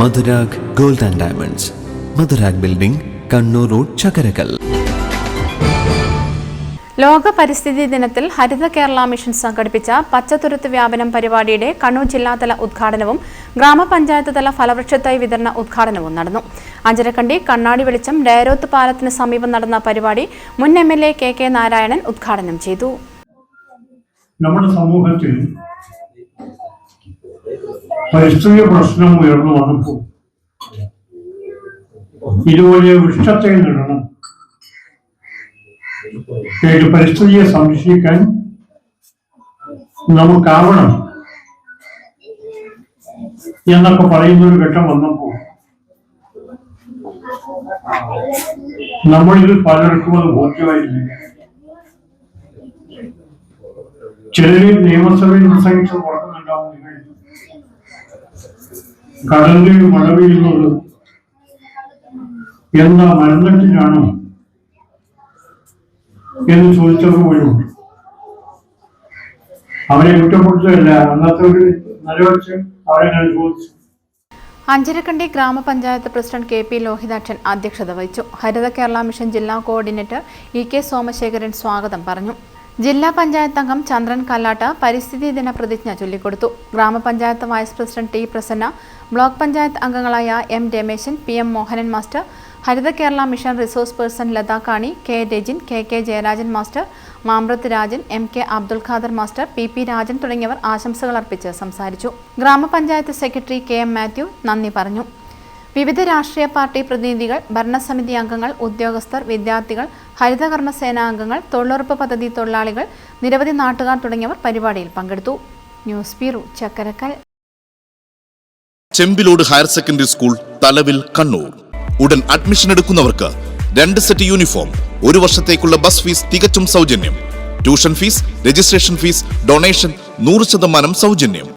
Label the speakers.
Speaker 1: Madhurag gold and diamonds. Madhurag building Kannur road Chakkarakkal.
Speaker 2: ലോക പരിസ്ഥിതി ദിനത്തിൽ ഹരിത കേരള മിഷൻ സംഘടിപ്പിച്ച പച്ചത്തുരുത്ത് വ്യാപനം പരിപാടിയുടെ കണ്ണൂർ ജില്ലാതല ഉദ്ഘാടനവും ഗ്രാമപഞ്ചായത്ത് തല ഫലവൃക്ഷത്തൈ വിതരണ ഉദ്ഘാടനവും നടന്നു. അഞ്ചരക്കണ്ടി കണ്ണാടി വെളിച്ചം ഡയരോത്ത് പാലത്തിന് സമീപം നടന്ന പരിപാടി മുൻ M L A K K Narayanan ഉദ്ഘാടനം ചെയ്തു.
Speaker 3: നമ്മുടെ സമൂഹത്തിൽ പരിസ്ഥിതി പ്രശ്നം ഉയർന്നു വന്നപ്പോൾ ഇതുപോലെ വൃക്ഷത്തെ നടണം. പരിസ്ഥിതിയെ സംരക്ഷിക്കാൻ നമുക്കാവണം എന്നൊക്കെ പറയുന്ന ഒരു ഘട്ടം വന്നപ്പോൾ നമ്മളിൽ പലർക്കും അത് ബോധ്യമായില്ല. ചിലര് നിയമസഭയിൽ പ്രസംഗിച്ചത് കടലിൽ മഴ പെയ്യുന്നത് എന്താ മരുന്നിട്ടിലാണോ എന്ന് ചോദിച്ചവർ പോലും അവരെ കുറ്റപ്പെടുത്തല്ല അന്നത്തെ ഒരു നിലവച്ച് അവരെ ഞാൻ ചോദിച്ചു
Speaker 2: അഞ്ചരക്കണ്ടി ഗ്രാമപഞ്ചായത്ത് പ്രസിഡന്റ് കെ പി ലോഹിതാക്ഷൻ അധ്യക്ഷത വഹിച്ചു. ഹരിത കേരള മിഷൻ ജില്ലാ കോർഡിനേറ്റർ ഇ കെ സോമശേഖരൻ സ്വാഗതം പറഞ്ഞു. ജില്ലാ പഞ്ചായത്ത് അംഗം ചന്ദ്രൻ കല്ലാട്ട് പരിസ്ഥിതി ദിന പ്രതിജ്ഞ ചൊല്ലിക്കൊടുത്തു. Grama panchayat vice president T Prasanna block panchayat അംഗങ്ങളായ M Rameshan P M Mohanan master Haritha Kerala mission resource person ലതാക്കാണി കാണി K Rajin K K Jayarajan master Mambrath Rajan M K Abdul Khader master P P Rajan തുടങ്ങിയവർ ആശംസകൾ അർപ്പിച്ച് സംസാരിച്ചു. ഗ്രാമപഞ്ചായത്ത് secretary K M Mathew നന്ദി പറഞ്ഞു. വിവിധ രാഷ്ട്രീയ പാർട്ടി പ്രതിനിധികൾ ഭരണസമിതി അംഗങ്ങൾ ഉദ്യോഗസ്ഥർ വിദ്യാർത്ഥികൾ ഹരിതകർമ്മ സേനാ അംഗങ്ങൾ തൊഴിലുറപ്പ് പദ്ധതി തൊഴിലാളികൾ നിരവധി നാട്ടുകാർ തുടങ്ങിയവർ പരിപാടിയിൽ പങ്കെടുത്തു. News bureau Chakkarakkal.
Speaker 4: Chembilode higher secondary school Thalavil Kannur. ഉടൻ അഡ്മിഷൻ എടുക്കുന്നവർക്ക് രണ്ട് സെറ്റ് യൂണിഫോം ഒരു വർഷത്തേക്കുള്ള ബസ് ഫീസ് തികച്ചും സൗജന്യം. Tuition fees registration fees donation നൂറ് ശതമാനം സൗജന്യം.